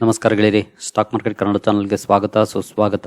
ನಮಸ್ಕಾರ ಗೆಳೆಯರಿ stock market Kannada ಚಾನಲ್ಗೆ ಸ್ವಾಗತ, ಸುಸ್ವಾಗತ.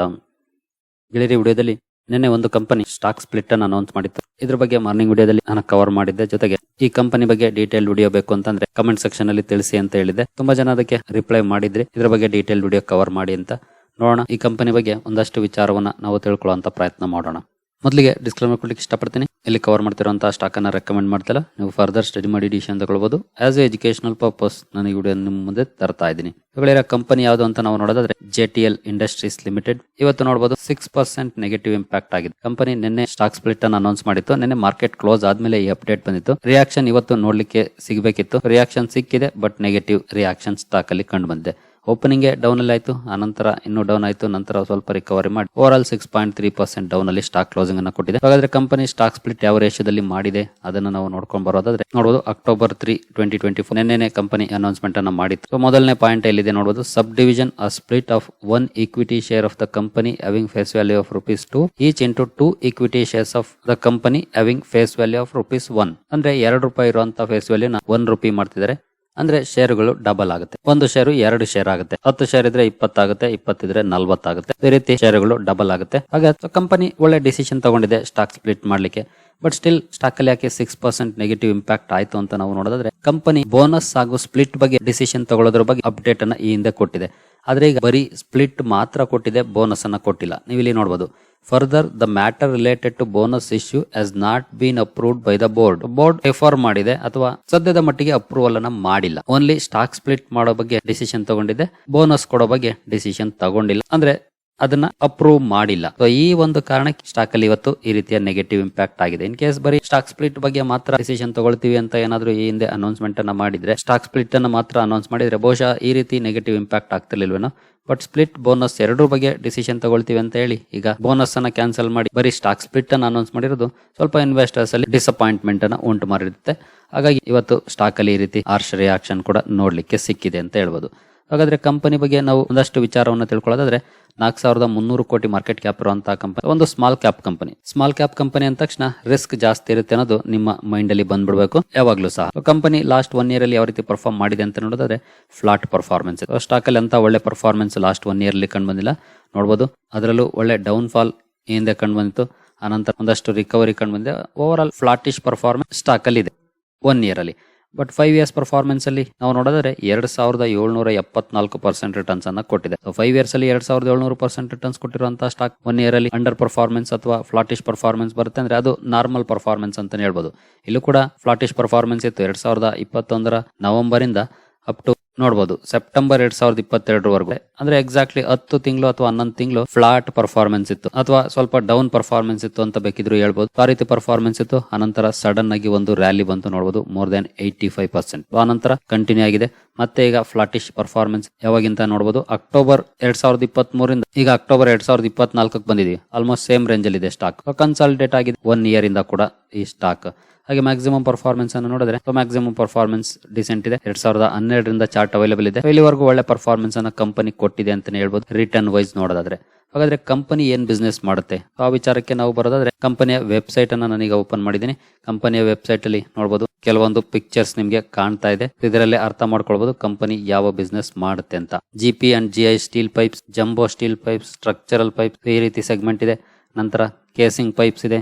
ಗೆಳೆಯರಿ ವಿಡಿಯೋದಲ್ಲಿ ನಿನ್ನೆ ಒಂದು ಕಂಪನಿ ಸ್ಟಾಕ್ ಸ್ಪ್ಲಿಟ್ ಅನ್ನು ಅನೌನ್ಸ್ ಮಾಡಿತ್ತು. ಇದ್ರ ಬಗ್ಗೆ ಮಾರ್ನಿಂಗ್ ವಿಡಿಯೋದಲ್ಲಿ ನಾನು ಕವರ್ ಮಾಡಿದ್ದೆ. ಜೊತೆಗೆ ಈ ಕಂಪನಿ ಬಗ್ಗೆ ಡೀಟೇಲ್ ವಿಡಿಯೋ ಬೇಕು ಅಂತಂದ್ರೆ ಕಮೆಂಟ್ ಸೆಕ್ಷನ್ ಅಲ್ಲಿ ತಿಳಿಸಿ ಅಂತ ಹೇಳಿದೆ ತುಂಬಾ ಜನ ಅದಕ್ಕೆ ರಿಪ್ಲೈ ಮಾಡಿದ್ರಿ ಇದ್ರ ಬಗ್ಗೆ ಡೀಟೇಲ್ ವಿಡಿಯೋ ಕವರ್ ಮಾಡಿ ಅಂತ ನೋಡೋಣ. ಈ ಕಂಪನಿ ಬಗ್ಗೆ ಒಂದಷ್ಟು ವಿಚಾರವನ್ನ ನಾವು ತಿಳ್ಕೊಳ್ಳುವಂತ ಪ್ರಯತ್ನ ಮಾಡೋಣ. ಮೊದಲಿಗೆ ಡಿಸ್ಕ್ಲೇಮರ್ ಕೊಡ್ಲಿಕ್ಕೆ ಇಷ್ಟಪಡ್ತೀನಿ. ಇಲ್ಲಿ ಕವರ್ ಮಾಡ್ತಿರುವಂತಹ ಸ್ಟಾಕ್ ಅನ್ನ ರೆಕಮೆಂಡ್ ಮಾಡ್ತಿಲ್ಲ. ನೀವು ಫರ್ದರ್ ಸ್ಟಡಿ ಮಾಡಿ ಡಿಸಿಷನ್ ತಗೊಳ್ಬಹುದು ಆಸ್ ಎ ಎಜುಕೇಶನಲ್ ಪರ್ಪಸ್ ನಾನು ಈ ವಿಡಿಯೋ ನಿಮ್ಮ ಮುಂದೆ ತರ್ತಾ ಇದ್ದೀನಿ. ಇವುಗಳಿರೋ ಕಂಪನಿ ಯಾವುದು ಅಂತ ನಾವು ನೋಡೋದಾದ್ರೆ J T L industries limited ಇವತ್ತು ನೋಡಬಹುದು ಸಿಕ್ಸ್ ಪರ್ಸೆಂಟ್ ನೆಗೆಟಿವ್ ಇಂಪ್ಯಾಕ್ಟ್ ಆಗಿದೆ. ಕಂಪನಿ ನಿನ್ನೆ ಸ್ಟಾಕ್ ಸ್ಪ್ಲಿಟ್ ಅನ್ನು ಅನೌನ್ಸ್ ಮಾಡಿತ್ತು. ನಿನ್ನೆ ಮಾರ್ಕೆಟ್ ಕ್ಲೋಸ್ ಆದ್ಮೇಲೆ ಈ ಅಪ್ಡೇಟ್ ಬಂದಿತ್ತು. ರಿಯಾಕ್ಷನ್ ಇವತ್ತು ನೋಡ್ಲಿಕ್ಕೆ ಸಿಗಬೇಕಿತ್ತು. ರಿಯಾಕ್ಷನ್ ಸಿಕ್ಕಿದೆ ಬಟ್ ನೆಗೆಟಿವ್ ರಿಯಾಕ್ಷನ್ ಸ್ಟಾಕ್ ಅಲ್ಲಿ ಕಂಡು ಬಂದಿದೆ ಓಪನಿಂಗ್ ಡೌನ್ ಅಲ್ಲಿ ಆಯ್ತು ಆನಂತರ ಇನ್ನೂ ಡೌನ್ ಆಯ್ತು, ನಂತರ ಸ್ವಲ್ಪ ರಿಕವರಿ ಮಾಡಿ. Overall six point three percent down ಅಲ್ಲಿ ಸ್ಟಾಕ್ ಕ್ಲೋಸಿಂಗ್ ಅನ್ನ ಕೊಟ್ಟಿದೆ. ಹಾಗಾದ್ರೆ ಕಂಪನಿ ಸ್ಟಾಕ್ ಸ್ಪ್ಲಿಟ್ ಯಾವ ರೇಷದಲ್ಲಿ ಮಾಡಿದೆ, ಅದನ್ನ ನಾವು ನೋಡ್ಕೊಂಡು ಬರೋದಾದ್ರೆ ನೋಡಬಹುದು October three twenty twenty four ನಿನ್ನೆ ಕಂಪನಿ ಅನೌನ್ಸ್ಮೆಂಟ್ ಅನ್ನ ಮಾಡಿತ್ತು. ಮೊದಲನೇ ಪಾಯಿಂಟ್ ಎಲ್ಲಿದೆ ನೋಡಬಹುದು subdivision a split of one equity share of the company having face value of rupees two each into two equity shares of the company having face value of rupees one ಅಂದ್ರೆ ಎರಡು ರೂಪಾಯಿ ಇರುವಂತಹ face value one rupee ಮಾಡ್ತಿದ್ದಾರೆ. ಅಂದ್ರೆ ಶೇರುಗಳು double ಆಗುತ್ತೆ. ಒಂದು share ಎರಡು ಶೇರ್ ಆಗುತ್ತೆ. ಹತ್ತು ಶೇರ್ ಇದ್ರೆ ಇಪ್ಪತ್ತಾಗುತ್ತೆ ಇಪ್ಪತ್ತಿದ್ರೆ ನಲ್ವತ್ತಾಗುತ್ತೆ. ಈ ರೀತಿ ಶೇರುಗಳು ಡಬಲ್ ಆಗುತ್ತೆ. ಹಾಗೆ ಕಂಪನಿ ಒಳ್ಳೆ ಡಿಸಿಷನ್ ತಗೊಂಡಿದೆ ಸ್ಟಾಕ್ ಸ್ಪ್ಲಿಟ್ ಮಾಡ್ಲಿಕ್ಕೆ. ಬಟ್ ಸ್ಟಿಲ್ ಸ್ಟಾಕ್ ಅಲ್ಲಿ ಯಾಕೆ ಸಿಕ್ಸ್ ಪರ್ಸೆಂಟ್ ನೆಗೆಟಿವ್ ಇಂಪ್ಯಾಕ್ಟ್ ಆಯ್ತು ಅಂತ ನಾವು ನೋಡೋದಾದ್ರೆ ಕಂಪನಿ ಬೋನಸ್ ಹಾಗೂ ಸ್ಪ್ಲಿಟ್ ಬಗ್ಗೆ ಡಿಸಿಷನ್ ತಗೊಳ್ಳೋದ್ರ ಬಗ್ಗೆ ಅಪ್ಡೇಟ್ ಅನ್ನ ಈ ಹಿಂದೆ ಕೊಟ್ಟಿದೆ. ಆದ್ರೆ ಈಗ ಬರೀ ಸ್ಪ್ಲಿಟ್ ಮಾತ್ರ ಕೊಟ್ಟಿದೆ ಬೋನಸ್ ಅನ್ನ ಕೊಟ್ಟಿಲ್ಲ. ನೀವು ಇಲ್ಲಿ ನೋಡಬಹುದು further the matter related to bonus issue has not been approved by the board board ಎಫರ್ ಮಾಡಿದೆ, ಅಥವಾ ಸದ್ಯದ ಮಟ್ಟಿಗೆ ಅಪ್ರೂವಲ್ ಅನ್ನ ಮಾಡಿಲ್ಲ. ಓನ್ಲಿ ಸ್ಟಾಕ್ ಸ್ಪ್ಲಿಟ್ ಮಾಡೋ ಬಗ್ಗೆ ಡಿಸಿಷನ್ ತಗೊಂಡಿದೆ ಬೋನಸ್ ಕೊಡೋ ಬಗ್ಗೆ ಡಿಸಿಷನ್ ತಗೊಂಡಿಲ್ಲ. ಅಂದ್ರೆ ಅದನ್ನ ಅಪ್ರೂವ್ ಮಾಡಿಲ್ಲ. ಸೊ ಈ ಒಂದು ಕಾರಣಕ್ಕೆ ಸ್ಟಾಕ್ ಅಲ್ಲಿ ಇವತ್ತು ಈ ರೀತಿಯ ನೆಗೆಟಿವ್ ಇಂಪ್ಯಾಕ್ಟ್ ಆಗಿದೆ. ಇನ್ ಕೇಸ್ ಬರೀ ಸ್ಟಾಕ್ ಸ್ಪ್ಲಿಟ್ ಬಗ್ಗೆ ಮಾತ್ರ ಡಿಸಿಷನ್ ತಗೊಳ್ತೀವಿ ಅಂತ ಏನಾದ್ರು ಈ ಹಿಂದೆ ಅನೌನ್ಸ್ಮೆಂಟ್ ಅನ್ನ ಮಾಡಿದ್ರೆ ಸ್ಟಾಕ್ ಸ್ಪ್ಲಿಟ್ ಅನ್ನ ಮಾತ್ರ ಅನೌನ್ಸ್ ಮಾಡಿದ್ರೆ ಬಹುಶಃ ಈ ರೀತಿ ನೆಗೆಟಿವ್ ಇಂಪ್ಯಾಕ್ಟ್ ಆಗ್ತಿರ್ಲಿಲ್ವೇನೋ? ಬಟ್ ಸ್ಪ್ಲಿಟ್ ಬೋನಸ್ ಎರಡರ ಬಗ್ಗೆ ಡಿಸಿಷನ್ ತಗೊಳ್ತೀವಿ ಅಂತ ಹೇಳಿ, ಈಗ ಬೋನಸ್ ಅನ್ನ ಕ್ಯಾನ್ಸಲ್ ಮಾಡಿ ಬರೀ ಸ್ಟಾಕ್ ಸ್ಪ್ಲಿಟ್ ಅನ್ನ ಅನೌನ್ಸ್ ಮಾಡಿರೋದು ಸ್ವಲ್ಪ ಇನ್ವೆಸ್ಟರ್ಸ್ ಅಲ್ಲಿ ಡಿಸಪಾಯಿಂಟ್ಮೆಂಟ್ ಅನ್ನ ಉಂಟು ಮಾಡಿರುತ್ತೆ. ಹಾಗಾಗಿ ಇವತ್ತು ಸ್ಟಾಕ್ ಅಲ್ಲಿ ಈ ರೀತಿ ಆರ್ಷ್ ರಿಯಾಕ್ಷನ್ ಕೂಡ ನೋಡ್ಲಿಕ್ಕೆ ಸಿಕ್ಕಿದೆ ಅಂತ ಹೇಳ್ಬೋದು. ಹಾಗಾದ್ರೆ ಕಂಪನಿ ಬಗ್ಗೆ ನಾವು ಒಂದಷ್ಟು ವಿಚಾರವನ್ನು ತಿಳ್ಕೊಳ್ಳೋದಾದ್ರೆ ನಾಲ್ಕು ಸಾವಿರದ ಮುನ್ನೂರು ಕೋಟಿ ಮಾರ್ಕೆಟ್ ಕ್ಯಾಪ್ ಇರುವಂತಹ ಕಂಪನಿ ಒಂದು small cap company small cap company ಅಂದ ತಕ್ಷಣ ರಿಸ್ಕ್ ಜಾಸ್ತಿ ಇರುತ್ತೆ ಅನ್ನೋದು ನಿಮ್ಮ ಮೈಂಡ್ ಅಲ್ಲಿ ಬಂದ್ಬಿಡ್ಬೇಕು. ಯಾವಾಗ್ಲೂ ಸಹ. ಕಂಪನಿ ಲಾಸ್ಟ್ ಒನ್ ಇಯರ್ ಅಲ್ಲಿ ಯಾವ ರೀತಿ ಪರ್ಫಾರ್ಮ್ ಮಾಡಿದೆ ಅಂತ ನೋಡೋದಾದ್ರೆ ಫ್ಲಾಟ್ ಪರ್ಫಾರ್ಮೆನ್ಸ್ ಸ್ಟಾಕ್ ಅಲ್ಲಿ ಅಂತ ಒಳ್ಳೆ ಪರ್ಫಾರ್ಮೆನ್ಸ್ ಲಾಸ್ಟ್ ಒನ್ ಇಯರ್ ಅಲ್ಲಿ ಕಂಡು ಬಂದಿಲ್ಲ ನೋಡಬಹುದು ಅದರಲ್ಲೂ ಒಳ್ಳೆ ಡೌನ್ ಫಾಲ್ ಹಿಂದೆ ಕಂಡು ಬಂದಿತ್ತು ಆನಂತರ ಒಂದಷ್ಟು ರಿಕವರಿ ಕಂಡು ಬಂದಿದೆ overall flattish performance stock ಅಲ್ಲಿ ಇದೆ. ಒನ್ ಇಯರ್ ಅಲ್ಲಿ. ಬಟ್ ಫೈವ್ ಇಯರ್ಸ್ ಪರ್ಫಾರ್ಮೆನ್ಸ್ ಅಲ್ಲಿ ನಾವು ನೋಡಿದ್ರೆ ಎರಡ್ ಸಾವಿರದ ಏಳ್ನೂರ ಎಪ್ಪತ್ನಾಲ್ಕು ಪರ್ಸೆಂಟ್ ರಿಟರ್ನ್ಸ್ ಅನ್ನ ಕೊಟ್ಟಿದೆ. ಫೈವ್ ಇಯರ್ಸ್ ಅಲ್ಲಿ ಎರಡ್ ಸಾವಿರದ ಏಳ್ನೂರು ಪರ್ಸೆಂಟ್ ರಿಟರ್ನ್ಸ್ ಕೊಟ್ಟಿರುವಂತಹ ಸ್ಟಾಕ್ ಒನ್ ಇಯರ್ ಅಲ್ಲಿ ಅಂಡರ್ ಪರ್ಫಾರ್ಮೆನ್ಸ್ ಅಥವಾ ಫ್ಲಾಟಿಶ್ ಪರ್ಫಾರ್ಮೆನ್ಸ್ ಬರುತ್ತೆ ಅಂದ್ರೆ ಅದು ನಾರ್ಮಲ್ ಪರ್ಫಾರ್ಮೆನ್ಸ್ ಅಂತಾನೆ ಹೇಳ್ಬೋದು. ಇಲ್ಲೂ ಕೂಡ ಫ್ಲಾಟಿಶ್ ಪರ್ಫಾರ್ಮೆನ್ಸ್ ಇತ್ತು. ಎರಡ್ ಸಾವಿರದ ಇಪ್ಪತ್ತೊಂದರ ನವೆಂಬರ್ ಇಂದ ಅಪ್ ಟು ನೋಡಬಹುದು ಸೆಪ್ಟೆಂಬರ್ ಎರಡ್ ಸಾವಿರದ ಇಪ್ಪತ್ತೆರಡರವರೆಗೂ. ಅಂದ್ರೆ ಎಕ್ಸಾಕ್ಟ್ಲಿ ಹತ್ತು ತಿಂಗಳು ಅಥವಾ ಹನ್ನೊಂದು ತಿಂಗಳು ಫ್ಲಾಟ್ ಪರ್ಫಾರ್ಮೆನ್ಸ್ ಇತ್ತು. ಅಥವಾ ಸ್ವಲ್ಪ ಡೌನ್ ಪರ್ಫಾರ್ಮೆನ್ಸ್ ಇತ್ತು ಅಂತ ಬೇಕಿದ್ರು ಹೇಳ್ಬೋದು. ಆ ರೀತಿ ಪರ್ಫಾರ್ಮೆನ್ಸ್ ಇತ್ತು. ಆನಂತರ ಸಡನ್ ಆಗಿ ಒಂದು ರ್ಯಾಲಿ ಬಂತು ನೋಡಬಹುದು more than eighty five percent ಆನಂತರ ಕಂಟಿನ್ಯೂ ಆಗಿದೆ. ಮತ್ತೆ ಈಗ ಫ್ಲಾಟಿಶ್ ಪರ್ಫಾರ್ಮೆನ್ಸ್ ಯಾವಾಗಿಂತ ನೋಡಬಹುದು ಅಕ್ಟೋಬರ್ ಎರಡ್ ಸಾವಿರದ ಇಪ್ಪತ್ತ್ ಮೂರಿಂದ ಈಗ ಅಕ್ಟೋಬರ್ ಎರಡ್ ಸಾವಿರದ ಇಪ್ಪತ್ನಾಲ್ಕಕ್ಕೆ ಬಂದಿದೆ ಆಲ್ಮೋಸ್ಟ್ ಸೇಮ್ ರೇಂಜ್ ಅಲ್ಲಿ ಇದೆ ಸ್ಟಾಕ್ ಕನ್ಸಾಲಿಡೇಟ್ ಆಗಿದೆ. ಒನ್ ಇಯರ್ ಇಂದ ಕೂಡ ಈ ಸ್ಟಾಕ್ ಹಾಗೆ ಮ್ಯಾಕ್ಸಿಮಮ್ ಪರ್ಫಾರ್ಮೆನ್ಸ್ ಅನ್ನು ನೋಡಿದ್ರೆ ಮ್ಯಾಕ್ಸಿಮಮ್ ಪರ್ಫಾರ್ಮೆನ್ಸ್ ಡಿಸೆಂಟ್ ಇದೆ. ಎರಡ್ ಸಾವಿರದ ಹನ್ನೆರಡರಿಂದ ಚಾರ್ಟ್ ಅವೈಲೇಬಲ್ ಇದೆ. ಇಲ್ಲಿವರೆಗೂ ಒಳ್ಳೆ ಪರ್ಫಾರ್ಮೆನ್ಸ್ ಅನ್ನ ಕಂಪನಿ ಕೊಟ್ಟಿದೆ ಅಂತಾನೆ ಹೇಳ್ಬೋದು ರಿಟರ್ನ್ ವೈಸ್ ನೋಡೋದಾದ್ರೆ. ಹಾಗಾದ್ರೆ ಕಂಪನಿ ಏನ್ ಬಿಸ್ನೆಸ್ ಮಾಡುತ್ತೆ? ಆ ವಿಚಾರಕ್ಕೆ ನಾವು ಬರೋದಾದ್ರೆ ಕಂಪನಿಯ ವೆಬ್ಸೈಟ್ ಅನ್ನ ನಾನೀಗ ಓಪನ್ ಮಾಡಿದ್ದೀನಿ. ಕಂಪನಿಯ ವೆಬ್ಸೈಟ್ ಅಲ್ಲಿ ನೋಡಬಹುದು ಕೆಲವೊಂದು ಪಿಕ್ಚರ್ಸ್ ನಿಮಗೆ ಕಾಣ್ತಾ ಇದೆ. ಇದರಲ್ಲಿ ಅರ್ಥ ಮಾಡ್ಕೊಳ್ಬಹುದು ಕಂಪನಿ ಯಾವ ಬಿಸ್ನೆಸ್ ಮಾಡುತ್ತೆ ಅಂತ. G P and G I steel pipes jumbo steel pipes structural pipes ಈ ರೀತಿ ಸೆಗ್ಮೆಂಟ್ ಇದೆ. ನಂತರ ಕೇಸಿಂಗ್ ಪೈಪ್ಸ್ ಇದೆ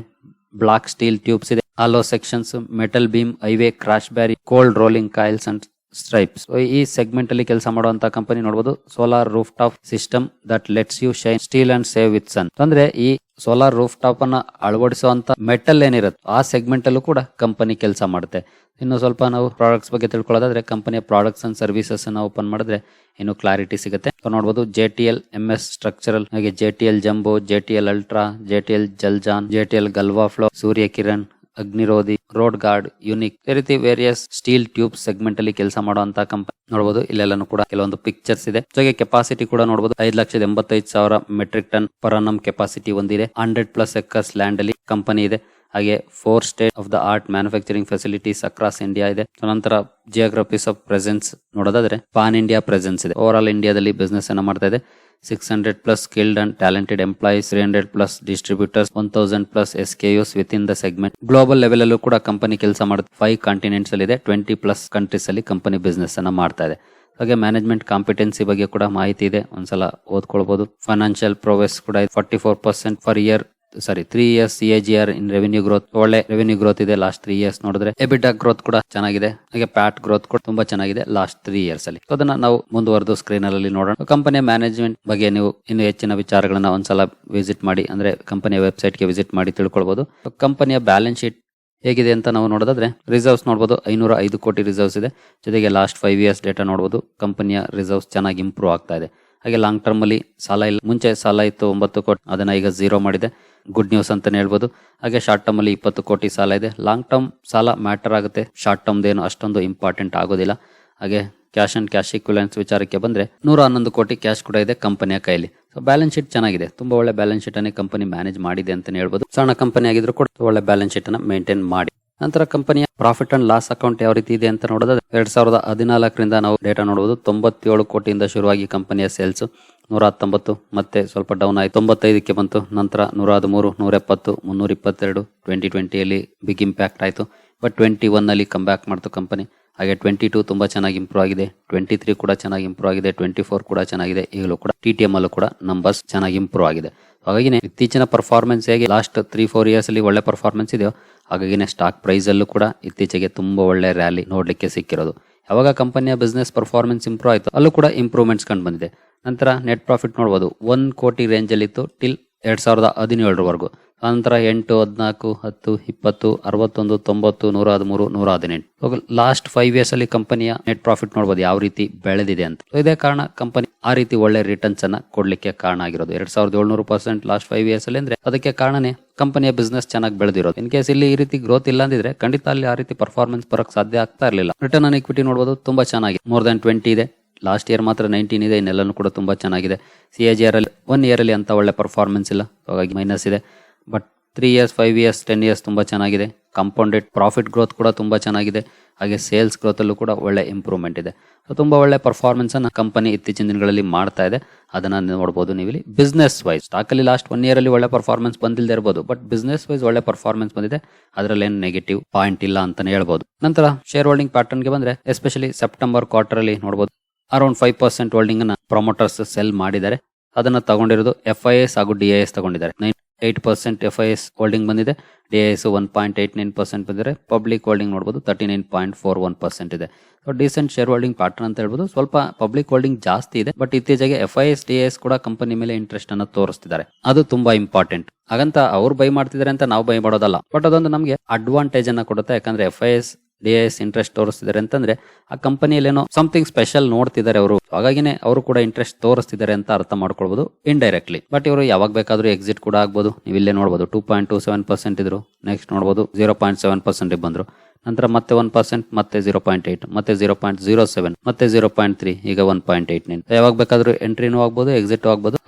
ಬ್ಲಾಕ್ ಸ್ಟೀಲ್ ಟ್ಯೂಬ್ಸ್ ಇದೆ. Hollow sections metal beam highway crash barrier cold rolling coils and strips ಈ segment ಅಲ್ಲಿ ಕೆಲಸ ಮಾಡುವಂತ ಕಂಪನಿ ನೋಡಬಹುದು solar rooftop system that lets you shine steel and save with sun ಅಂದ್ರೆ ಈ solar roof top ಅನ್ನ ಅಳವಡಿಸುವಂತ metal ಏನಿರುತ್ತೆ, ಆ ಸೆಗ್ಮೆಂಟ್ ಅಲ್ಲೂ ಕೂಡ ಕಂಪನಿ ಕೆಲಸ ಮಾಡುತ್ತೆ. ಇನ್ನು ಸ್ವಲ್ಪ ನಾವು ಪ್ರಾಡಕ್ಟ್ಸ್ ಬಗ್ಗೆ ತಿಳ್ಕೊಳ್ಳೋದಾದ್ರೆ ಕಂಪನಿಯ ಪ್ರಾಡಕ್ಟ್ಸ್ ಅಂಡ್ ಸರ್ವಿಸಸ್ ಅನ್ನ ಓಪನ್ ಮಾಡಿದ್ರೆ ಇನ್ನು ಕ್ಲಾರಿಟಿ ಸಿಗುತ್ತೆ. ನೋಡಬಹುದು J T L M S structural ಹಾಗೆ J T L jumbo J T L ultra J T L ಜಲ್ಜಾನ್ J T L galva flow Surya Kiran Agnirodhi, road guard, unique, ಈ ರೀತಿ various steel tube segment ಅಲ್ಲಿ ಕೆಲಸ ಮಾಡುವಂತಹ company ನೋಡಬಹುದು ಇಲ್ಲೆಲ್ಲಾನು ಕೂಡ ಕೆಲವೊಂದು pictures ಇದೆ. ಜೊತೆಗೆ ಕೆಪಾಸಿಟಿ ಕೂಡ ನೋಡಬಹುದು ಐದು ಲಕ್ಷದ ಎಂಬತ್ತೈದು ಸಾವಿರ metric ton per annum capacity ಹೊಂದಿದೆ ಹಂಡ್ರೆಡ್ ಪ್ಲಸ್ ಎಕರ್ಸ್ ಲ್ಯಾಂಡ್ ಅಲ್ಲಿ ಕಂಪನಿ ಇದೆ. ಹಾಗೆ four state of the art manufacturing facilities across India ಇದೆ. ನಂತರ ಜಿಯೋಗ್ರಫೀಸ್ ಆಫ್ ಪ್ರೆಸೆನ್ಸ್ ನೋಡೋದಾದ್ರೆ ಪಾನ್ ಇಂಡಿಯಾ ಪ್ರೆಸೆನ್ಸ್ ಇದೆ. ಓವರ್ ಆಲ್ ಇಂಡಿಯಾದಲ್ಲಿ ಬಿಸ್ನೆಸ್ ಅನ್ನ ಮಾಡ್ತಾ ಇದೆ. Six hundred plus skilled and talented employees three hundred plus distributors one thousand plus S K Us within the segment global level ಅಲ್ಲೂ ಕೂಡ company ಕೆಲಸ ಮಾಡುತ್ತೆ. ಫೈವ್ ಕಾಂಟಿನೆಂಟ್ಸ್ ಅಲ್ಲಿ ಇದೆ ಟ್ವೆಂಟಿ ಪ್ಲಸ್ ಕಂಟ್ರೀಸ್ ಅಲ್ಲಿ ಕಂಪನಿ ಬಿಸ್ನೆಸ್ ಅನ್ನ ಮಾಡ್ತಾ ಇದೆ. ಹಾಗೆ ಮ್ಯಾನೇಜ್ಮೆಂಟ್ ಕಾಂಪಿಟೆನ್ಸಿ ಬಗ್ಗೆ ಕೂಡ ಮಾಹಿತಿ ಇದೆ. ಒಂದ್ಸಲ ಓದ್ಕೊಳ್ಬಹುದು ಫೈನಾನ್ಷಿಯಲ್ ಪ್ರೋಗ್ರೆಸ್ ಕೂಡ forty four percent per year sorry three years C A R in revenue growth ಒಳ್ಳೆ ರೆವೆನ್ಯೂ ಗ್ರೋತ್ ಇದೆ ಲಾಸ್ಟ್ ತ್ರೀ ಇಯರ್ಸ್ ನೋಡಿದ್ರೆ ಎಬಿಟಾ ಗ್ರೋತ್ ಕೂಡ ಚೆನ್ನಾಗಿದೆ. ಹಾಗೆ ಪ್ಯಾಟ್ ಗ್ರೋತ್ ಕೂಡ ತುಂಬಾ ಚೆನ್ನಾಗಿದೆ ಲಾಸ್ಟ್ ತ್ರೀ ಇಯರ್ಸ್ ಅಲ್ಲಿ. ಅದನ್ನ ನಾವು ಮುಂದುವರೆದು ಸ್ಕ್ರೀನ್ ಅಲ್ಲಿ ನೋಡೋಣ. ಕಂಪನಿಯ ಮ್ಯಾನೇಜ್ಮೆಂಟ್ ಬಗ್ಗೆ ನೀವು ಇನ್ನು ಹೆಚ್ಚಿನ ವಿಚಾರಗಳನ್ನ ಒಂದ್ಸಲ ವಿಸಿಟ್ ಮಾಡಿ, ಅಂದ್ರೆ ಕಂಪನಿಯ ವೆಬ್ಸೈಟ್ಗೆ ವಿಸಿಟ್ ಮಾಡಿ ತಿಳ್ಕೊಳ್ಬಹುದು ಕಂಪನಿಯ ಬ್ಯಾಲೆನ್ಸ್ ಶೀಟ್ ಹೇಗಿದೆ ಅಂತ ನಾವು ನೋಡೋದಾದ್ರೆ ರಿಸರ್ವ್ಸ್ ನೋಡಬಹುದು ಐನೂರ ಐದು ಕೋಟಿ ರಿಸರ್ವ್ಸ್ ಇದೆ. ಜೊತೆಗೆ ಲಾಸ್ಟ್ ಫೈವ್ ಇಯರ್ಸ್ ಡೇಟಾ ನೋಡಬಹುದು ಕಂಪನಿಯ ರಿಸರ್ವ್ಸ್ ಚೆನ್ನಾಗಿ ಇಂಪ್ರೂವ್ ಆಗ್ತಾ ಇದೆ. ಹಾಗೆ ಲಾಂಗ್ ಟರ್ಮ್ ಅಲ್ಲಿ ಸಾಲ ಇಲ್ಲ. ಮುಂಚೆ ಸಾಲ ಇತ್ತು ಒಂಬತ್ತು ಕೋಟಿ, ಅದನ್ನ ಈಗ ಝೀರೋ ಮಾಡಿದೆ. ಗುಡ್ ನ್ಯೂಸ್ ಅಂತಲೇ ಹೇಳ್ಬೋದು. ಹಾಗೆ ಶಾರ್ಟ್ ಟರ್ಮ್ ಅಲ್ಲಿ ಇಪ್ಪತ್ತು ಕೋಟಿ ಸಾಲ ಇದೆ. ಲಾಂಗ್ ಟರ್ಮ್ ಸಾಲ ಮ್ಯಾಟರ್ ಆಗುತ್ತೆ. ಶಾರ್ಟ್ ಟರ್ಮ್ ಏನು ಅಷ್ಟೊಂದು ಇಂಪಾರ್ಟೆಂಟ್ ಆಗೋದಿಲ್ಲ. ಹಾಗೆ ಕ್ಯಾಶ್ ಅಂಡ್ ಕ್ಯಾಶ್ ಇಕ್ವಿಲೆನ್ಸ್ ವಿಚಾರಕ್ಕೆ ಬಂದರೆ ನೂರ ಹನ್ನೊಂದು ಕೋಟಿ ಕ್ಯಾಶ್ ಕೂಡ ಇದೆ ಕಂಪನಿಯ ಕೈಲಿ ಸೊ ಬ್ಯಾಲೆನ್ಸ್ ಶೀಟ್ ಚೆನ್ನಾಗಿದೆ. ತುಂಬ ಒಳ್ಳೆ ಬ್ಯಾಲೆನ್ಸ್ ಶೀಟ್ ಅನ್ನೇ ಕಂಪನಿ ಮ್ಯಾನೇಜ್ ಮಾಡಿದೆ ಅಂತಲೇ ಹೇಳ್ಬೋದು. ಸಣ್ಣ ಕಂಪನಿ ಆಗಿದ್ರು ಕೂಡ ಒಳ್ಳೆ ಬ್ಯಾಲೆನ್ಸ್ ಶೀಟ್ ಅನ್ನು ಮೇಂಟೈನ್ ಮಾಡಿ. ನಂತರ ಕಂಪನಿಯ ಪ್ರಾಫಿಟ್ ಅಂಡ್ ಲಾಸ್ ಅಕೌಂಟ್ ಯಾವ ರೀತಿ ಇದೆ ಅಂತ ನೋಡೋದು ಎರಡ್ ಸಾವಿರದ ಹದಿನಾಲ್ಕರಿಂದ ನಾವು ಡೇಟಾ ನೋಡಬಹುದು ತೊಂಬತ್ತೇಳು ಕೋಟಿಯಿಂದ ಶುರುವಾಗಿ ಕಂಪನಿಯ ಸೇಲ್ಸ್ ನೂರ ಹತ್ತೊಂಬತ್ತು ಮತ್ತೆ ಸ್ವಲ್ಪ ಡೌನ್ ಆಯಿತು. ತೊಂಬತ್ತೈದಕ್ಕೆ ಬಂತು, ನಂತರ ನೂರ ಹದಿಮೂರು ನೂರ ಎಪ್ಪತ್ತು ಮುನ್ನೂರ ಇಪ್ಪತ್ತೆರಡು ಟ್ವೆಂಟಿ ಟ್ವೆಂಟಿಯಲ್ಲಿ ಬಿಗ್ ಇಂಪ್ಯಾಕ್ಟ್ ಆಯಿತು. ಬಟ್ ಟ್ವೆಂಟಿ ಒನ್ನಲ್ಲಿ ಕಮ್ ಬ್ಯಾಕ್ ಮಾಡ್ತು ಕಂಪನಿ ಹಾಗೆ ಟ್ವೆಂಟಿ ಟೂ ತುಂಬ ಚೆನ್ನಾಗಿ ಇಂಪ್ರೂವ್ ಆಗಿದೆ. ಟ್ವೆಂಟಿ ತ್ರೀ ಕೂಡ ಚೆನ್ನಾಗಿ ಇಂಪ್ರೂವ್ ಆಗಿದೆ. ಟ್ವೆಂಟಿ ಫೋರ್ ಕೂಡ ಚೆನ್ನಾಗಿದೆ. ಈಗಲೂ ಕೂಡ ಟಿ ಟಿ ಎಂ ಅಲ್ಲೂ ಕೂಡ ನಂಬರ್ಸ್ ಚೆನ್ನಾಗಿ ಇಂಪ್ರೂವ್ ಆಗಿದೆ. ಹಾಗಾಗಿನೇ ಇತ್ತೀಚಿನ ಪರ್ಫಾರ್ಮೆನ್ಸ್ ಹೇಗೆ? ಲಾಸ್ಟ್ ತ್ರೀ ಫೋರ್ ಇಯರ್ಸ್ ಅಲ್ಲಿ ಒಳ್ಳೆ ಪರ್ಫಾರ್ಮೆನ್ಸ್ ಇದೆಯೋ ಹಾಗಾಗಿನೇ ಸ್ಟಾಕ್ ಪ್ರೈಸ್ ಅಲ್ಲೂ ಕೂಡ ಇತ್ತೀಚೆಗೆ ತುಂಬಾ ಒಳ್ಳೆ ರ್ಯಾಲಿ ನೋಡ್ಲಿಕ್ಕೆ ಸಿಕ್ಕಿರೋದು. ಯಾವಾಗ ಕಂಪನಿಯ ಬಿಸ್ನೆಸ್ ಪರ್ಫಾರ್ಮೆನ್ಸ್ ಇಂಪ್ರೂವ್ ಆಯಿತು, ಅಲ್ಲೂ ಕೂಡ ಇಂಪ್ರೂವ್ಮೆಂಟ್ಸ್ ಕಂಡು ಬಂದಿದೆ. ನಂತರ ನೆಟ್ ಪ್ರಾಫಿಟ್ ನೋಡ್ಬೋದು. ಒನ್ ಕೋಟಿ ರೇಂಜಲ್ಲಿತ್ತು ಟಿಲ್ ಎರಡ್ ಸಾವಿರದ ಹದಿನೇಳರವರೆಗೂ. ನಂತರ ಎಂಟು, ಹದಿನಾಲ್ಕು, ಹತ್ತು, ಇಪ್ಪತ್ತು, ಅರವತ್ತೊಂದು, ತೊಂಬತ್ತು, ನೂರ ಹದಿಮೂರು, ನೂರ ಹದಿನೆಂಟು. ಲಾಸ್ಟ್ ಫೈವ್ ಇಯರ್ಸ್ ಅಲ್ಲಿ ಕಂಪನಿಯ ನೆಟ್ ಪ್ರಾಫಿಟ್ ನೋಡಬಹುದು ಯಾವ ರೀತಿ ಬೆಳೆದಿದೆ ಅಂತ. ಇದೇ ಕಾರಣ ಕಂಪನಿ ಆ ರೀತಿ ಒಳ್ಳೆ ರಿಟರ್ನ್ಸ್ ಅನ್ನ ಕೊಡ್ಲಿಕ್ಕೆ ಕಾರಣ ಆಗಿರೋದು. ಎರಡ್ ಸಾವಿರದ ಏಳ್ನೂರು ಪರ್ಸೆಂಟ್ ಲಾಸ್ಟ್ ಫೈವ್ ಇಯರ್ಸ್ ಅಲ್ಲಿ ಅಂದ್ರೆ ಅದಕ್ಕೆ ಕಾರಣನೇ ಕಂಪನಿಯ ಬಿಸ್ನೆಸ್ ಚೆನ್ನಾಗಿ ಬೆಳೆದಿರೋದು. ಇನ್ ಕೇಸ್ ಇಲ್ಲಿ ಈ ರೀತಿ ಗ್ರೋತ್ ಇಲ್ಲ ಅಂದಿದ್ರೆ ಖಂಡಿತ ಅಲ್ಲಿ ಆ ರೀತಿ ಪರ್ಫಾರ್ಮೆನ್ಸ್ ಬರಕ್ ಸಾಧ್ಯ ಆಗ್ತಾ ಇರಲಿಲ್ಲ. ರಿಟರ್ನ್ ಆನ್ ಇಕ್ವಿಟಿ ನೋಡಬಹುದು ತುಂಬಾ ಚೆನ್ನಾಗಿ. ಮೋರ್ ದನ್ ಟ್ವೆಂಟಿ ಇದೆ. ಲಾಸ್ಟ್ ಇಯರ್ ಮಾತ್ರ ನೈನ್ಟೀನ್ ಇದೆ, ಇನ್ನೆಲ್ಲನೂ ಕೂಡ ತುಂಬ ಚೆನ್ನಾಗಿದೆ. ಸಿ ಎ ಜಿ ಆರ್ ಅಲ್ಲಿ ಒನ್ ಇಯರ್ ಅಲ್ಲಿ ಅಂತ ಒಳ್ಳೆ ಪರ್ಫಾರ್ಮೆನ್ಸ್ ಇಲ್ಲ ಹಾಗಾಗಿ ಮೈನಸ್ ಇದೆ. But three years five years ten years ತುಂಬ ಚೆನ್ನಾಗಿದೆ. ಕಾಂಪೌಂಡೆಡ್ ಪ್ರಾಫಿಟ್ ಗ್ರೋತ್ ಕೂಡ ತುಂಬ ಚೆನ್ನಾಗಿದೆ. ಹಾಗೆ ಸೇಲ್ಸ್ ಗ್ರೋತಲ್ಲೂ ಕೂಡ ಒಳ್ಳೆ ಇಂಪ್ರೂವ್ಮೆಂಟ್ ಇದೆ. ಸೊ ತುಂಬ ಒಳ್ಳೆ ಪರ್ಫಾರ್ಮೆನ್ಸನ್ನು ಕಂಪನಿ ಇತ್ತೀಚಿನ ದಿನಗಳಲ್ಲಿ ಮಾಡ್ತಾ ಇದೆ. ಅದನ್ನ ನೋಡಬಹುದು ನೀವು ಇಲ್ಲಿ ಬಿಸ್ನೆಸ್ ವೈಸ್ ಸ್ಟಾಕಲ್ಲಿ ಲಾಸ್ಟ್ ಒನ್ ಇಯರ್ ಅಲ್ಲಿ ಒಳ್ಳೆ ಪರ್ಫಾರ್ಮೆನ್ಸ್ ಬಂದಿಲ್ಲದೆ ಇರಬಹುದು ಬಟ್ ಬಿಸ್ನೆಸ್ ವೈಸ್ ಒಳ್ಳೆ ಪರ್ಫಾರ್ಮೆನ್ಸ್ ಬಂದಿದೆ. ಅದರಲ್ಲಿ ಏನು ನೆಗೆಟಿವ್ ಪಾಯಿಂಟ್ ಇಲ್ಲ ಅಂತಲೇ ಹೇಳ್ಬೋದು. ನಂತರ ಶೇರ್ ಹೋಲ್ಡಿಂಗ್ ಪ್ಯಾಟರ್ನ್ಗೆ ಬಂದ್ರೆ ಎಸ್ಪೆಷಲಿ ಸೆಪ್ಟೆಂಬರ್ ಕ್ವಾರ್ಟರ್ ಅಲ್ಲಿ ನೋಡಬಹುದು ಅರೌಂಡ್ ಫೈವ್ ಪರ್ಸೆಂಟ್ ಹೋಲ್ಡಿಂಗ್ ಅನ್ನ ಪ್ರೊಮೋಟರ್ಸ್ ಸೆಲ್ ಮಾಡಿದ್ದಾರೆ. ಅದನ್ನ ತಗೊಂಡಿರೋದು ಎಫ್ ಐ ಎಸ್ ಹಾಗೂ ಡಿ ಐ ಎಸ್ ತಗೊಂಡಿದ್ದಾರೆ. Nine eight percent F I S holding ಬಂದಿದೆ. D I S one point eight nine percent ಬಂದಿದೆ. ಪಬ್ಲಿಕ್ ಹೋಲ್ಡಿಂಗ್ ನೋಡಬಹುದು thirty nine point four one percent ಇದೆ. So decent share holding pattern ಅಂತ ಹೇಳ್ಬೋದು. ಸ್ವಲ್ಪ public holding ಜಾಸ್ತಿ ಇದೆ ಬಟ್ ಇತ್ತೀಚೆಗೆ F I S D S ಕೂಡ ಕಂಪನಿ ಮೇಲೆ ಇಂಟ್ರೆಸ್ಟ್ ಅನ್ನ ತೋರಿಸ್ತಿದ್ದಾರೆ. ಅದು ತುಂಬಾ ಇಂಪಾರ್ಟೆಂಟ್ ಹಾಗಂತ ಅವ್ರು ಬೈ ಮಾಡ್ತಿದ್ದಾರೆ ಅಂತ ನಾವು ಬೈ ಮಾಡೋದಲ್ಲ. ಬಟ್ ಅದೊಂದು ನಮಗೆ ಅಡ್ವಾಂಟೇಜ್ ಅನ್ನ ಕೊಡುತ್ತೆ. ಯಾಕಂದ್ರೆ F I S D S interest ತೋರಿಸ್ತಿದ್ದಾರೆ ಅಂತಂದ್ರೆ ಆ ಕಂಪನಿಯಲ್ಲಿ ಏನೋ ಸಮಥಿಂಗ್ ಸ್ಪೆಷಲ್ ನೋಡ್ತಿದ್ದಾರೆ ಅವರು. ಹಾಗಾಗಿನೇ ಅವರು ಕೂಡ ಇಂಟ್ರೆಸ್ಟ್ ತೋರಿಸ್ತಿದ್ದಾರೆ ಅಂತ ಅರ್ಥ ಮಾಡ್ಕೊಳ್ಬಹುದು ಇಂಡೈರೆಕ್ಟ್ಲಿ ಬಟ್ ಇವರು ಯಾವಾಗ ಬೇಕಾದ್ರೂ ಎಕ್ಸಿಟ್ ಕೂಡ ಆಗ್ಬೋದು. ನೀವು ಇಲ್ಲೇ ನೋಡಬಹುದು two point two seven percent ಇದ್ರು. ನೆಕ್ಸ್ಟ್ ನೋಡಬಹುದು ಜೀರೋ ಪಾಯಿಂಟ್ ಸೆವೆನ್ ಪರ್ಸೆಂಟ್ ಬಂದ್ರು. ನಂತರ ಮತ್ತೆ ಒನ್ ಪರ್ಸೆಂಟ್ ಮತ್ತೆ ಜೀರೋ ಪಾಯಿಂಟ್ ಏಟ್ ಮತ್ತೆ ಜೀರೋ ಪಾಯಿಂಟ್ ಜೀರೋ ಸೆವೆನ್ ಮತ್ತೆ ಜೀರೋ ಪಾಯಿಂಟ್ ತ್ರೀ ಈಗ ಒನ್ ಪಾಯಿಂಟ್ ಏಟ್ ನೈನ್ ಯಾವಾಗ ಬೇಕಾದ್ರೂ ಎಂಟ್ರಿನೂ ಆಗ್ಬೋದು ಎಕ್ಸಿಟ್ ಆಗ್ಬೋದು.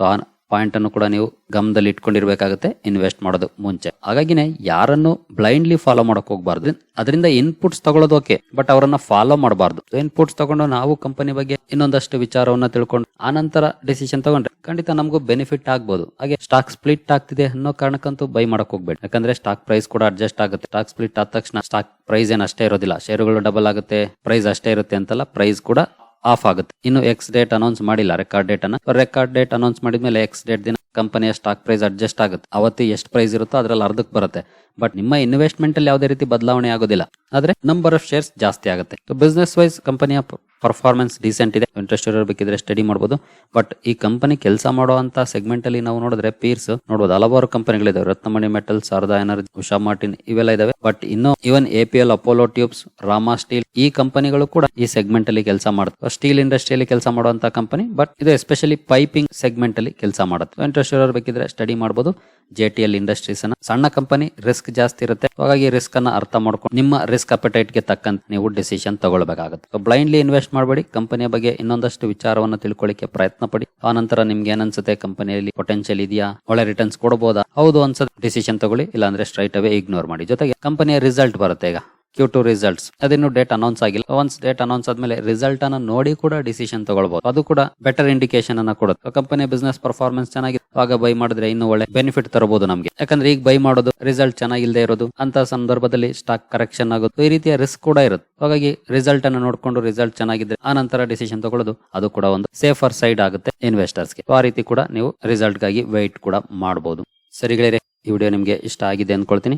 ಪಾಯಿಂಟ್ ಅನ್ನು ಕೂಡ ನೀವು ಗಮನದಲ್ಲಿ ಇಟ್ಕೊಂಡಿರ್ಬೇಕಾಗುತ್ತೆ ಇನ್ವೆಸ್ಟ್ ಮಾಡೋದು ಮುಂಚೆ. ಹಾಗಾಗಿನೇ ಯಾರನ್ನು ಬ್ಲೈಂಡ್ಲಿ ಫಾಲೋ ಮಾಡಕ್ ಹೋಗ್ಬಾರ್ದು. ಅದರಿಂದ ಇನ್ಪುಟ್ಸ್ ತಗೊಳ್ಳೋದು ಓಕೆ ಬಟ್ ಅವರನ್ನ ಫಾಲೋ ಮಾಡಬಾರ್ದು. ಇನ್ಪುಟ್ಸ್ ತಗೊಂಡು ನಾವು ಕಂಪನಿ ಬಗ್ಗೆ ಇನ್ನೊಂದಷ್ಟು ವಿಚಾರವನ್ನ ತಿಳ್ಕೊಂಡು, ಆ ನಂತರ ಡಿಸಿಷನ್ ತಗೊಂಡ್ರೆ ಖಂಡಿತ ನಮಗೂ ಬೆನಿಫಿಟ್ ಆಗ್ಬೋದು. ಹಾಗೆ ಸ್ಟಾಕ್ ಸ್ಪ್ಲಿಟ್ ಆಗ್ತಿದೆ ಅನ್ನೋ ಕಾರಣಕ್ಕಂತೂ ಬೈ ಮಾಡಕ್ ಹೋಗ್ಬೇಡಿ. ಯಾಕಂದ್ರೆ ಸ್ಟಾಕ್ ಪ್ರೈಸ್ ಕೂಡ ಅಡ್ಜಸ್ಟ್ ಆಗುತ್ತೆ. ಸ್ಟಾಕ್ ಸ್ಪ್ಲಿಟ್ ಆದ ತಕ್ಷಣ ಸ್ಟಾಕ್ ಪ್ರೈಸ್ ಏನ್ ಅಷ್ಟೇ ಇರೋದಿಲ್ಲ. ಶೇರುಗಳು ಡಬಲ್ ಆಗುತ್ತೆ ಪ್ರೈಸ್ ಅಷ್ಟೇ ಇರುತ್ತೆ ಅಂತಲ್ಲ ಪ್ರೈಸ್ ಕೂಡ ಆಫ್ ಆಗುತ್ತೆ. ಇನ್ನು ಎಕ್ಸ್ ಡೇಟ್ ಅನೌನ್ಸ್ ಮಾಡಿಲ್ಲ ರೆಕಾರ್ಡ್ ಡೇಟ್ ಅನ್ನ. ರೆಕಾರ್ಡ್ ಡೇಟ್ ಅನೌನ್ಸ್ ಮಾಡಿದ್ಮೇಲೆ ಎಕ್ಸ್ ಡೇಟ್ ದಿನ ಕಂಪನಿಯ ಸ್ಟಾಕ್ ಪ್ರೈಸ್ ಅಡ್ಜಸ್ಟ್ ಆಗುತ್ತೆ. ಅವತ್ತು ಎಷ್ಟು ಪ್ರೈಸ್ ಇರುತ್ತೋ ಅದ್ರಲ್ಲಿ ಅರ್ಧಕ್ಕೆ ಬರುತ್ತೆ. ಬಟ್ ನಿಮ್ಮ ಇನ್ವೆಸ್ಟ್ಮೆಂಟ್ ಅಲ್ಲಿ ಯಾವುದೇ ರೀತಿ ಬದಲಾವಣೆ ಆಗೋದಿಲ್ಲ. ಆದ್ರೆ ನಂಬರ್ ಆಫ್ ಶೇರ್ಸ್ ಜಾಸ್ತಿ ಆಗುತ್ತೆ. ಬಿಸ್ನೆಸ್ ವೈಸ್ ಕಂಪನಿಯ ಪರ್ಫಾರ್ಮೆನ್ಸ್ ಡೀಸೆಂಟ್ ಇದೆ. ಇಂಟ್ರೆಸ್ಟ್ ಇರೋರು ಬೇಕಿದ್ರೆ ಸ್ಟಡಿ ಮಾಡಬಹುದು ಬಟ್ ಈ ಕಂಪನಿ ಕೆಲಸ ಮಾಡುವಂತ ಸೆಗ್ಮೆಂಟ್ ಅಲ್ಲಿ ನಾವು ನೋಡಿದ್ರೆ ಪೀರ್ಸ್ ನೋಡಬಹುದು ಹಲವಾರು ಕಂಪನಿಗಳಿದಾವೆ Ratnamani metal Sharada energy Usha Martin ಇವೆಲ್ಲ ಇದಾವೆ. ಬಟ್ ಇನ್ನು even A P L Apollo tubes Rama steel ಈ ಕಂಪನಿಗಳು ಕೂಡ ಈ ಸೆಗ್ಮೆಂಟ್ ಅಲ್ಲಿ ಕೆಲಸ ಮಾಡುತ್ತೆ. ಸ್ಟೀಲ್ ಇಂಡಸ್ಟ್ರಿಯಲ್ಲಿ ಕೆಲಸ ಮಾಡುವಂತ ಕಂಪನಿ ಬಟ್ ಇದು ಎಸ್ಪೆಷಲಿ ಪೈಪಿಂಗ್ ಸೆಗ್ಮೆಂಟ್ ಅಲ್ಲಿ ಕೆಲಸ ಮಾಡುತ್ತೆ. ಇಂಟ್ರೆಸ್ಟ್ ಇರೋರು ಬೇಕಿದ್ರೆ ಸ್ಟಡಿ ಮಾಡಬಹುದು ಜೆ ಟಿ ಎಲ್ ಇಂಡಸ್ಟ್ರೀಸ್ ಸಣ್ಣ ಕಂಪನಿ ರಿಸ್ಕ್ ಜಾಸ್ತಿ ಇರುತ್ತೆ. ಹಾಗಾಗಿ ರಿಸ್ಕ್ ಅನ್ನ ಅರ್ಥ ಮಾಡ್ಕೊಂಡು ನಿಮ್ಮ ಅಪಟೈಟ್ಗೆ ತಕ್ಕಂತ ನೀವು ಡಿಸಿಷನ್ ತಗೊಳ್ಬೇಕಾಗುತ್ತೆ. ಬ್ಲೈಂಡ್ಲಿ ಇನ್ವೆಸ್ಟ್ ಮಾಡಬೇಡಿ. ಕಂಪನಿಯ ಬಗ್ಗೆ ಇನ್ನೊಂದಷ್ಟು ವಿಚಾರವನ್ನು ತಿಳ್ಕೊಳ್ಳಿಕ್ಕೆ ಪ್ರಯತ್ನ ಪಡಿ ಆ ನಂತರ ನಿಮ್ಗೆ ಏನನ್ಸುತ್ತೆ? ಕಂಪನಿಯಲ್ಲಿ ಪೊಟೆನ್ಶಿಯಲ್ ಇದೆಯಾ? ಒಳ್ಳೆ ರಿಟರ್ನ್ಸ್ ಕೊಡಬಹುದಾ ಹೌದು ಅನ್ಸುತ್ತೆ ಡಿಸಿಷನ್ ತಗೊಳ್ಳಿ. ಇಲ್ಲಾಂದ್ರೆ ಸ್ಟ್ರೈಟ್ ಅವೇ ಇಗ್ನೋರ್ ಮಾಡಿ. ಜೊತೆಗೆ ಕಂಪನಿಯ ರಿಸಲ್ಟ್ ಬರುತ್ತೆ ಈಗ. ಕ್ಯೂ ಟು ರಿಸಲ್ಟ್ಸ್ ಅದಿನ್ನು ಡೇಟ್ ಅನೌನ್ಸ್ ಆಗಿಲ್ಲ. ಒನ್ಸ್ ಡೇಟ್ ಅನೌನ್ಸ್ ಆದ್ಮೇಲೆ ರಿಸಲ್ಟ್ ಅನ್ನ ನೋಡಿ ಕೂಡ ಡಿಸಿಷನ್ ತಗೊಳ್ಬಹುದು ಅದು ಕೂಡ ಬೆಟರ್ ಇಂಡಿಕೇಶನ್ ಅನ್ನ ಕೊಡುತ್ತೆ. ಕಂಪನಿ ಬಿಸ್ನೆಸ್ ಪರ್ಫಾರ್ಮೆನ್ಸ್ ಚೆನ್ನಾಗಿದೆ. ಆಗ ಬೈ ಮಾಡಿದ್ರೆ ಇನ್ನು ಒಳ್ಳೆ ಬೆನಿಫಿಟ್ ತರಬಹುದು ನಮಗೆ. ಯಾಕಂದ್ರೆ ಈಗ ಬೈ ಮಾಡೋದು ರಿಸಲ್ಟ್ ಚೆನ್ನಾಗಿಲ್ಲದೆ ಇರೋದು. ಅಂತ ಸಂದರ್ಭದಲ್ಲಿ ಸ್ಟಾಕ್ ಕರೆಕ್ಷನ್ ಆಗುತ್ತೆ ಈ ರೀತಿಯ ರಿಸ್ಕ್ ಕೂಡ ಇರುತ್ತೆ. ಹಾಗಾಗಿ ರಿಸಲ್ಟ್ ಅನ್ನ ನೋಡ್ಕೊಂಡು ರಿಸಲ್ಟ್ ಚೆನ್ನಾಗಿದ್ರೆ ಆ ನಂತರ ಡಿಸಿಷನ್ ತಗೊಳ್ಳೋದು ಅದು ಕೂಡ ಒಂದು ಸೇಫರ್ ಸೈಡ್ ಆಗುತ್ತೆ ಇನ್ವೆಸ್ಟರ್ಸ್ಗೆ ಆ ರೀತಿ ಕೂಡ ನೀವು ರಿಸಲ್ಟ್ಗಾಗಿ ವೆಯ್ಟ್ ಕೂಡ ಮಾಡಬಹುದು ಸರಿಗಳೇ ಈ ವಿಡಿಯೋ ನಿಮಗೆ ಇಷ್ಟ ಆಗಿದೆ ಅನ್ಕೊಳ್ತೀನಿ